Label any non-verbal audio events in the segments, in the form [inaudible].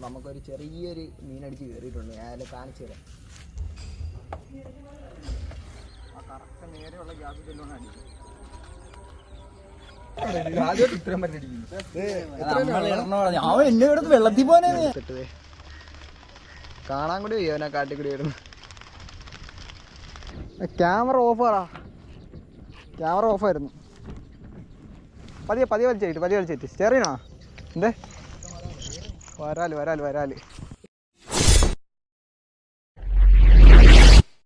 അപ്പോൾ നമുക്കൊരു ചെറിയൊരു മീനടിച്ച് കയറിയിട്ടുണ്ട്. ഞാൻ അതിൽ കാണിച്ചു തരാം. ആ കറക്റ്റ് നേരെയുള്ള ഗ്യാസ് ചെല്ലുകൊണ്ട് അടിക്കും അവൻ എന്നെ എടുത്ത് വെള്ളത്തിൽ പോനെ കാണാൻ കൂടി വയ്യ അവനെ കാട്ടിക്കൂടി വരുന്നു ക്യാമറ ഓഫ് ആടാ. ക്യാമറ ഓഫായിരുന്നു പതിയെ പതിയെ വലിച്ചേറ്റ് പതിയെ വലിച്ചേറ്റ് സ്റ്റെറിനാ? എന്തേ? വരാൽ വരാൽ വരാൽ.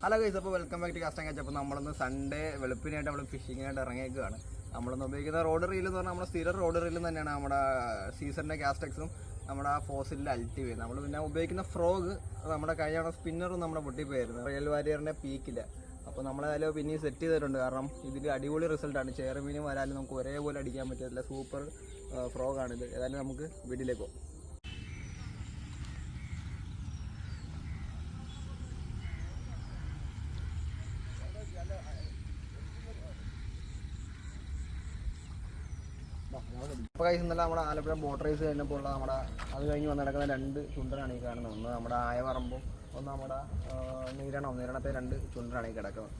ഹലോ ഗൈസ് അപ്പോൾ welcome back to custom catch അപ്പോൾ നമ്മളൊന്ന് സൺഡേ വെളുപ്പിനായിട്ട് നമ്മൾ ഫിഷിങ്ങിനായിട്ട് ഇറങ്ങിയേക്കുകയാണ് നമ്മളൊന്ന് ഉപയോഗിക്കുന്ന റോഡ് റീൽ എന്ന് പറഞ്ഞാൽ നമ്മുടെ സ്ഥിരം റോഡ് റീൽ തന്നെയാണ് നമ്മുടെ സീസണിന്റെ കാസ്റ്റക്സും നമ്മുടെ ആ ഫോസിലിന്റെ അൾട്ടിവേ നമ്മൾ പിന്നെ ഉപയോഗിക്കുന്ന ഫ്രോഗ് നമ്മുടെ കഴിഞ്ഞ സ്പിന്നറും നമ്മുടെ പൊട്ടിപ്പോയായിരുന്നു റിയൽ വാരിയറിന്റെ പീക്കില്ല അപ്പോൾ നമ്മളേതായാലും പിന്നെയും സെറ്റ് ചെയ്തിട്ടുണ്ട്. കാരണം ഇതിൽ അടിപൊളി റിസൾട്ടാണ് ചേറുമീനും വരാലും നമുക്ക് ഒരേപോലെ അടിക്കാൻ പറ്റില്ല. സൂപ്പർ ഫ്രോഗാണിത് ഏതായാലും നമുക്ക് വീട്ടിലേക്ക് പോകാം. അപ്പോൾ കഴിച്ച് ഇന്നലെ നമ്മുടെ ആലപ്പുഴ ബോട്ട് റേസ് കഴിഞ്ഞപ്പോൾ ഉള്ള നമ്മുടെ അത് കഴിഞ്ഞ് വന്ന് നടക്കുന്ന രണ്ട് ചുണ്ടനാണ് ഈ കാണുന്നത്. ഒന്ന് നമ്മുടെ ആയ പറമ്പും ഒന്ന് നമ്മുടെ നീരണം. നീരണത്തെ രണ്ട് ചുണ്ടനാണ് ഈ കിടക്കുന്നത്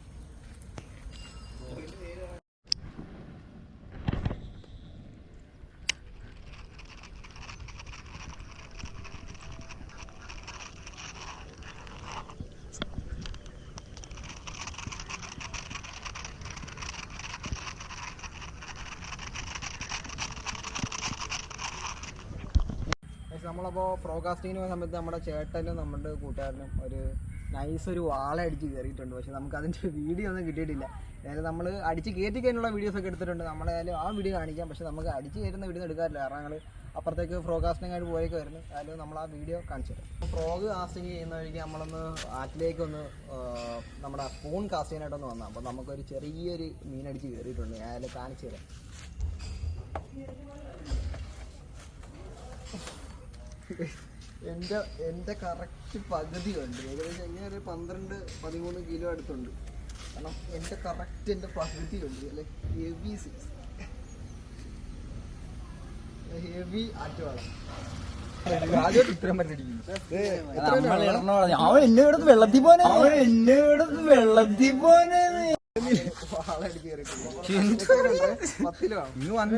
പക്ഷേ നമ്മളപ്പോൾ പ്രോകാസ്റ്റിങ്ങിന് പോയ സമയത്ത് നമ്മുടെ ചേട്ടനും നമ്മുടെ കൂട്ടുകാരനും ഒരു നൈസ് ഒരു വാള അടിച്ച് കയറിയിട്ടുണ്ട്. പക്ഷെ നമുക്ക് അതിന്റെ വീഡിയോ ഒന്നും കിട്ടിയിട്ടില്ല. അതായത് നമ്മൾ അടിച്ച് കയറ്റി കഴിഞ്ഞുള്ള വീഡിയോസ് ഒക്കെ എടുത്തിട്ടുണ്ട്. നമ്മളായാലും ആ വീഡിയോ കാണിക്കാം. പക്ഷെ നമുക്ക് അടിച്ച് കയറുന്ന വീഡിയോ എടുക്കാറില്ല. കാരണം ഞങ്ങൾ അപ്പുറത്തേക്ക് ഫ്രോകാസ്റ്റിംഗ് ആയിട്ട് പോയൊക്കെ വരുന്നു. അതായത് നമ്മൾ ആ വീഡിയോ കാണിച്ചു തരാം. ഫ്രോഗ് കാസ്റ്റിംഗ് ചെയ്യുന്ന വഴിക്ക് നമ്മളൊന്ന് ആറ്റിലേക്കൊന്ന് നമ്മുടെ ഫോൺ കാസ്റ്റ് ചെയ്യാനായിട്ടൊന്ന് വന്നാൽ അപ്പോൾ നമുക്കൊരു ചെറിയൊരു മീനടിച്ച് കയറിയിട്ടുണ്ട്. ഞാൻ കാണിച്ചു തരാം. എന്റെ എന്റെ കറക്റ്റ് പകുതി ഉണ്ട് ഏകദേശം ഇങ്ങനെ ഒരു പന്ത്രണ്ട് പതിമൂന്ന് കിലോ അടുത്തുണ്ട്. കാരണം എന്റെ കറക്റ്റ് എന്റെ പകുതി ഉണ്ട് അല്ലെ? ഹെവി സിക്സ് ഹെവി ആറ്റുവാളം. അവൻ എന്നെ എടുത്ത് വെള്ളത്തിൽ പോനെ അവൻ എന്നെ എടുത്ത് വെള്ളത്തിൽ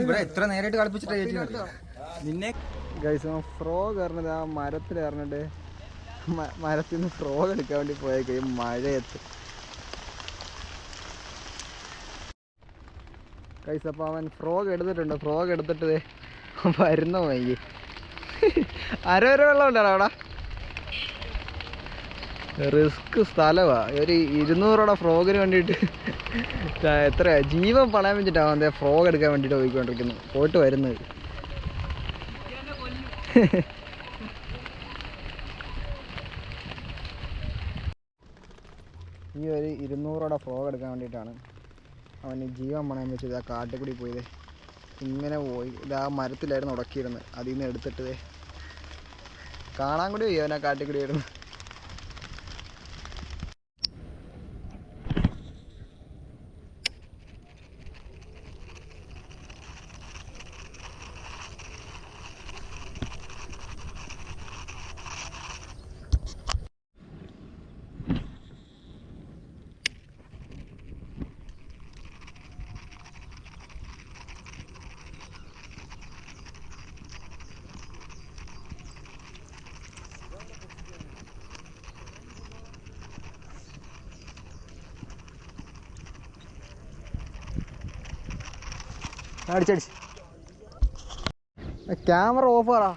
ഇവിടെ എത്ര നേരമായിട്ട് കളിപ്പിച്ചിട്ട് നിന്നെ ഗൈസ് ഫ്രോ കയറുന്നത് ആ മരത്തിൽ ഇറങ്ങിട്ട് മരത്തിൽ നിന്ന് ഫ്രോ എടുക്കാൻ വേണ്ടി പോയേക്ക് മഴയത്ത്. ഗൈസ് അപ്പോൾ അവൻ ഫ്രോഗ് എടുത്തിട്ടുണ്ട് ഫ്രോഗ് എടുത്തിട്ട് വരുന്ന വൈകി അരവര വെള്ളം ഉണ്ടോ അവിടെ. റിസ്ക് സ്ഥലമാ ഒരു ഇരുന്നൂറോടെ ഫ്രോഗിന് വേണ്ടിയിട്ട് എത്ര ജീവൻ പണയാൻ അവൻ ഫ്രോഗ് എടുക്കാൻ വേണ്ടിയിട്ട് പോയിക്കൊണ്ടിരിക്കുന്നത് പോയിട്ട് വരുന്നത്. [laughs] ഈ ഒരു ഇരുന്നൂറോടെ ഫ്രോഗ് എടുക്കാൻ വേണ്ടിയിട്ടാണ് അവന് ജീവൻ പണയം വെച്ചത് ആ കാട്ടിൽ കൂടി പോയത്. ഇങ്ങനെ പോയി. ഇത് ആ മരത്തിലായിരുന്നു ഉടക്കിയിരുന്നത്. അതിൽ നിന്ന് എടുത്തിട്ട് കാണാൻ കൂടി വയ്യ അവൻ ആ കാട്ടിൽ കൂടി ആയിരുന്നു അടിച്ചടിച്ച്. ക്യാമറ ഓഫ് ആടാ.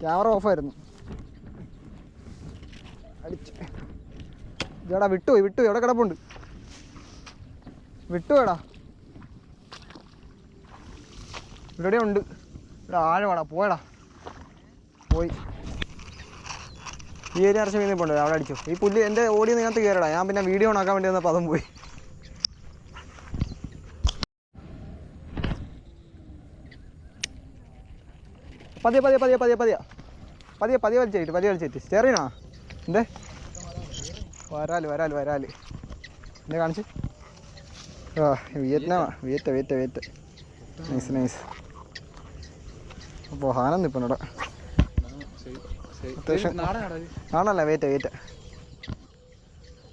ക്യാമറ ഓഫായിരുന്നു അടിച്ച്. ഇതാടാ വിട്ടുപോയി വിട്ടുപോയി. എവിടെ കിടപ്പുണ്ട്? വിട്ടുപോയടാ. ഇവിടെ ഉണ്ട്. ഇവിടെ ആഴമാടാ പോയടാ. പോയി. ഈ ഏരിയ മീൻ പോണ്ട്? അവിടെ അടിച്ചു. ഈ പുല്ല് എന്റെ ഓടി ഇങ്ങനത്തെ കയറടാ ഞാൻ പിന്നെ വീഡിയോ ഉണ്ടാക്കാൻ വേണ്ടി വന്നപ്പോൾ അതും പോയി. പതിയെ പതിയെ പതിയെ പതിയെ പതിയെ. പതിയെ പതിയെ വലിച്ചേറ്റ് പതിയെ വലിച്ചേറ്റ് സ്റ്റെറിനാ? എന്തേ? വരാൽ വരാൽ വരാൽ. എന്നെ കാണിച്ച്. ആ വിയറ്റ്നാമാ. വിയറ്റ വിയറ്റ വിയറ്റ. Nice nice. അപ്പോൾ ഹാനം നിൽപ്പുണ്ട് ഇവിടെ. അത്യാവശ്യം ആണല്ലേ വെയിറ്റ് വെയിറ്റ്.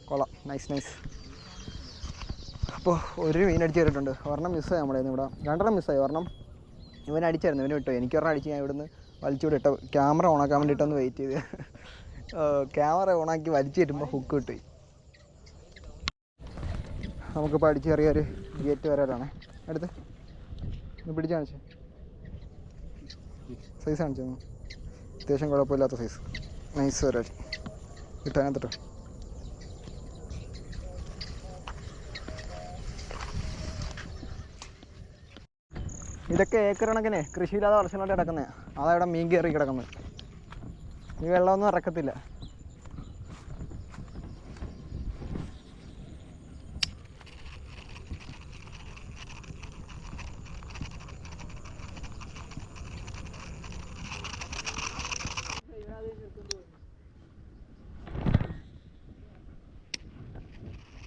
കൊള്ളാം. Nice nice. അപ്പോൾ ഒരു മീൻ അടിച്ച് കയറിയിട്ടുണ്ട് ഒരെണ്ണം മിസ്സായി നമ്മുടെ ഇവിടെ. രണ്ടെണ്ണം മിസ്സായി ഒരെണ്ണം ഇവൻ അടിച്ചായിരുന്നു ഇവന് എനിക്ക് ഒരെണ്ണം അടിച്ച് ഞാൻ ഇവിടുന്ന് വലിച്ചുകൂടി ക്യാമറ ഓണാക്കാൻ വേണ്ടിയിട്ടൊന്ന് വെയിറ്റ് ചെയ്ത്. ക്യാമറ ഓണാക്കി വലിച്ചു കിട്ടുമ്പോൾ ഹുക്ക് കിട്ടി നമുക്കിപ്പോൾ അടിച്ച് കയറിയ ഒരു ഗേറ്റ് വരാറാണ് അടുത്ത് പിടിച്ച് കാണിച്ചേ. സൈസ് കാണിച്ചു അത്യാവശ്യം കുഴപ്പമില്ലാത്ത സൈസ് നൈസ് വരാടി കിട്ടാനത്തിട്ടോ ഇതൊക്കെ ഏക്കർ കണക്കിന് കൃഷിയില്ലാതെ വർഷങ്ങളായിട്ട് കിടക്കുന്നത് ഇവിടെ മീൻ കയറി കിടക്കുന്നത് ഈ വെള്ളമൊന്നും ഇറക്കത്തില്ല.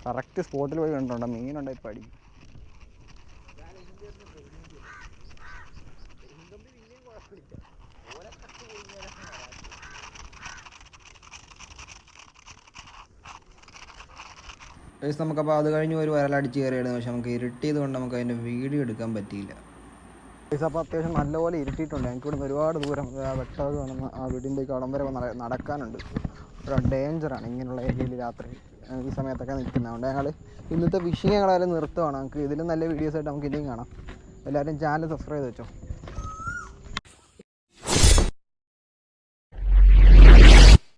കറക്റ്റ് സ്പോട്ടിൽ പോയി കണ്ടോണ്ട മീനുണ്ട് ഇപ്പം കഴിഞ്ഞാൽ ഗൈസ് നമുക്കപ്പോൾ അത് കഴിഞ്ഞ് ഒരു വരലടിച്ച് കയറിയായിരുന്നു പക്ഷെ നമുക്ക് ഇരുട്ടിയത് കൊണ്ട് നമുക്ക് അതിന്റെ വീഡിയോ എടുക്കാൻ പറ്റിയില്ല. പൈസ അപ്പോൾ അത്യാവശ്യം നല്ലപോലെ ഇരുട്ടിയിട്ടുണ്ട്. എനിക്ക് ഇവിടുന്ന് ഒരുപാട് ദൂരം ആ വേണം ആ വീടിന്റെ കടം വരെ നടക്കാനുണ്ട്. ഒരു ഡേഞ്ചറാണ് ഇങ്ങനെയുള്ള ഏരിയയിൽ രാത്രി ഈ സമയത്തൊക്കെ നിൽക്കുന്നത്. അതുകൊണ്ട് ഞങ്ങൾ ഇന്നത്തെ വിഷയം ഞങ്ങളായാലും നിർത്തുവാണ്. നമുക്ക് ഇതിലും നല്ല വീഡിയോസായിട്ട് നമുക്ക് ഇനിയും കാണാം. എല്ലാവരും ചാനൽ സബ്സ്ക്രൈബ് ചെയ്ത് വെച്ചോ.